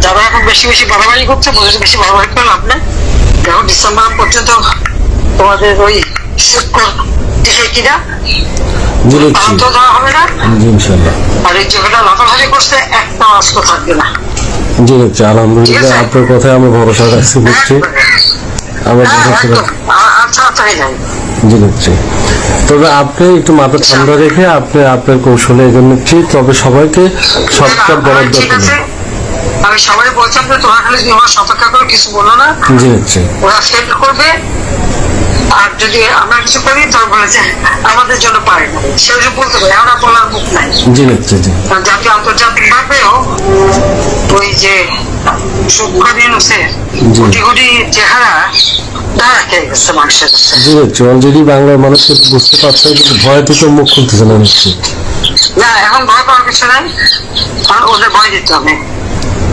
যারা এখন বেশি বেশি বাড়াবাড়ি করছে বেশি বাড়াবাড়ি করে লাভ নেই। দেখো ডিসেম্বর পর্যন্ত তোমাদের ওই শুক্র কিনা? জি লিখছি তাও তো দেওয়া হবে না। আর এই যেটা লাফালাফি করছে একটা অস্ত্র থাকবে না। জি লিখছি আলহামদুলিল্লাহ আপনার কথায় আমি ভরসা রাখছি আমার হ্যাঁ। রাখছি। আ- আচ্ছা আচ্ছা জি তবে আপনি একটু মাথা ঠান্ডা রেখে আপনি আপনার কৌশলে এগোনো। ঠিক তবে সবাইকে সবটা বরাদ্দ করুন। আমি সবাই বলছিলাম যে তোমরা খালি তোমার সতর্ক করে কিছু বলো না। জি ওরা সেট করবে। আর যদি আমরা কিছু করি তবে বলে যে আমাদের জন্য পারে না। সেরকম বলতে পারি আমরা বলার মুখ নাই। জি জি জাতীয় আন্তর্জাতিক ভাবেও ওই যে জি। কোটি কোটি চেহারা জি অলরেডি বাংলার বুঝতে পারছে কিন্তু ভয়তে তো মুখ খুলতেছে না নিশ্চয়ই না এখন ভয় পাওয়ার কিছু নাই কারণ ওদের ভয় দিতে হবে।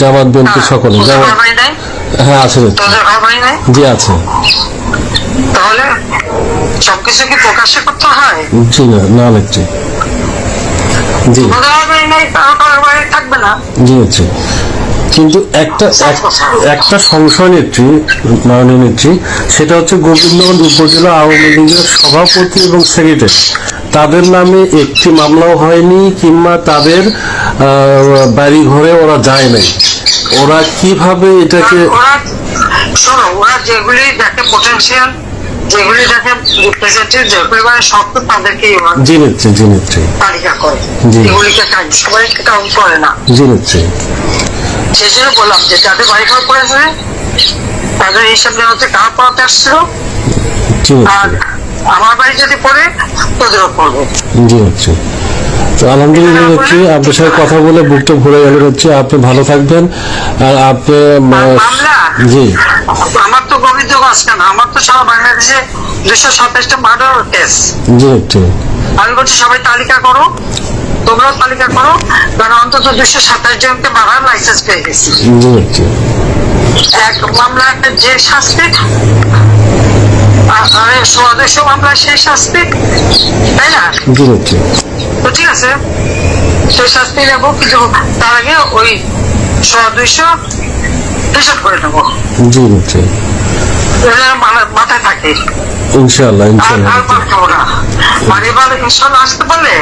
জামাত বিএনপি সকলে। জামাত হ্যাঁ আছে জি আছে। তাহলে সবকিছু কি প্রকাশ্যে করতে হয়? জি না না নিচ্ছি জি। থাকবে না। জি কিন্তু একটা একটা সংশয় নিচ্ছি মাননীয় নিচ্ছি সেটা হচ্ছে গোবিন্দগঞ্জ উপজেলা আওয়ামী লীগের সভাপতি এবং সেক্রেটারি। তাদের নামে একটি মামলাও হয়নি কিংবা তাদের বাড়ি ঘরে ওরা যায় নাই। ওরা কীভাবে এটাকে শোনো ওরা যেগুলি দেখে পটেনশিয়াল যেগুলি দেখে রিপ্রেজেন্টেটিভ যেগুলি মানে শক্ত ওরা জি নিচ্ছে জি নিচ্ছে তালিকা করে। জি। এগুলিকে সবাই কাউন্ট করে না। জি নিচ্ছে সেই জন্য বললাম যে যাদের বাড়ি ঘর করেছে তাদের হিসাব হচ্ছে কার পড়াতে আসছিল। আর আমার বাড়ি যদি পড়ে তোদেরও পড়বে। জি আচ্ছা তো আলহামদুলিল্লাহ হচ্ছে আপনার সাথে কথা বলে বুকটা ভরে গেল হচ্ছে আপনি ভালো থাকবেন। আর আপনি জি। আমার তো গোবিন্দগঞ্জ কেন? আমার তো সারা বাংলাদেশে দুশো সাতাশটা মার্ডার কেস জি ঠিক আমি বলছি সবাই তালিকা করো। তোমরাও তালিকা করো কারণ অন্তত দুশো সাতাশ জনকে মারার লাইসেন্স পেয়ে গেছি। এক মামলা যে শাস্তি মামলা সেই শাস্তি তাই না? তো ঠিক আছে সেই শাস্তি নেব কিন্তু তার আগে ওই সোয়া হিসাব করে নেব। মাথা- মাথায় থাকে। ইনশাল্লাহ ইনশাল্লাহ আসতে পারলে?